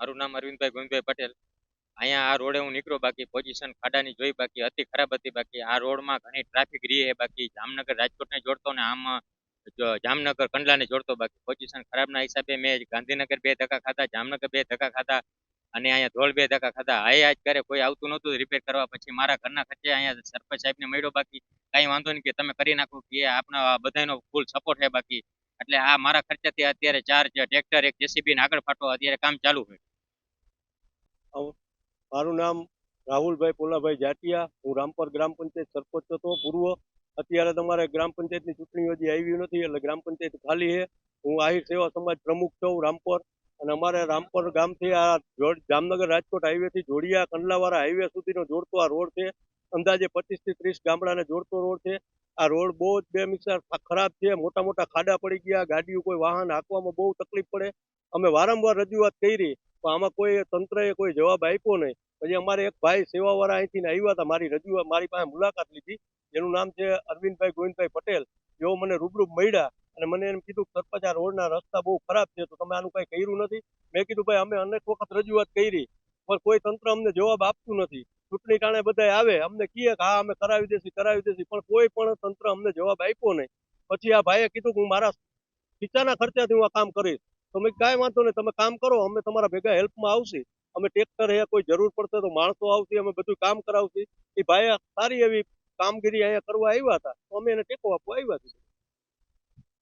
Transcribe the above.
મારું નામ અરવિંદભાઈ ગોવિંદભાઈ પટેલ. અહીંયા આ રોડે હું નીકળ્યો, બાકી પોઝિશન ખાડાની જોઈ, બાકી અતિ ખરાબ હતી, બાકી આ રોડમાં ઘણી ટ્રાફિક રહી બાકી જામનગર રાજકોટને જોડતો ને આમ જામનગર કંડલાને જોડતો, બાકી પોઝિશન ખરાબના હિસાબે મેં ગાંધીનગર બે ધક્કા ખાધા, જામનગર બે ધક્કા ખાધા અને અહીંયા ધોળ બે ધક્કા ખાધા. આય આજ ઘરે કોઈ આવતું નહોતું રિપેર કરવા પછી મારા ઘરના ખર્ચે અહીંયા સરપંચ સાહેબને મળ્યો, બાકી કાંઈ વાંધો નહીં કે તમે કરી નાખો, કે આપણા બધાનો ફૂલ સપોર્ટ છે, બાકી એટલે આ મારા ખર્ચાથી અત્યારે ચાર ટ્રેક્ટર એક જેસીબી ને આગળ ફાટો અત્યારે કામ ચાલુ છે. મારું નામ રાહુલભાઈ પોલાભાઈ જાટિયા. હું રામપર ગ્રામ પંચાયત સરપંચ હતો. પૂર્વ અત્યારે તમારે ગ્રામ પંચાયતની ચૂંટણી હજી આવી નથી, એટલે ગ્રામ પંચાયત ખાલી છે. હું આહિર સેવા સમાજ પ્રમુખ છું રામપર. અને અમારે રામપર ગામથી આ જામનગર રાજકોટ હાઈવેથી જોડિયા, કંડલાવાળા હાઈવે સુધીનો જોડતો આ રોડ છે. અંદાજે પચીસથી ત્રીસ ગામડાને જોડતો રોડ છે. આ રોડ બહુ જ બેમિસાર ખરાબ છે. મોટા મોટા ખાડા પડી ગયા. ગાડીઓ કોઈ વાહન હાંકવામાં બહુ તકલીફ પડે. અમે વારંવાર રજૂઆત કરી, પણ આમાં કોઈ તંત્રએ કોઈ જવાબ આપ્યો નહીં. પછી અમારે એક ભાઈ સેવાવાળા અહીંથી આવ્યા હતા. મારી રજૂઆત મારી પાસે મુલાકાત લીધી. જેનું નામ છે અરવિંદભાઈ ગોવિંદભાઈ પટેલ. જેઓ મને રૂબરૂ મળ્યા અને મને એમ કીધું સરપંચ, આ રોડના રસ્તા બહુ ખરાબ છે, તો તમે આનું કાંઈ કર્યું નથી. મેં કીધું, ભાઈ, અમે અનેક વખત રજૂઆત કરી, પણ કોઈ તંત્ર અમને જવાબ આપતું નથી. ચૂંટણી ટાણે બધા આવે. અમને કહે કે, હા, અમે કરાવી દેસી કરાવી દેસી પણ કોઈ પણ તંત્ર અમને જવાબ આપ્યો નહીં. પછી આ ભાઈએ કીધું કે, હું મારા ખીચાના ખર્ચાથી હું આ કામ કરીશ. તો મેં કાંઈ વાંધો નહીં, તમે કામ કરો. અમે તમારા ભેગા હેલ્પમાં આવશે. અમે ટ્રેક્ટર હે, કોઈ જરૂર પડશે તો માણસો આવશે અમે બધું કામ કરાવશે એ ભાઈએ સારી એવી કામગીરી અહીંયા કરવા આવ્યા હતા. તો અમે એને ટેકો આપવા આવ્યા છીએ.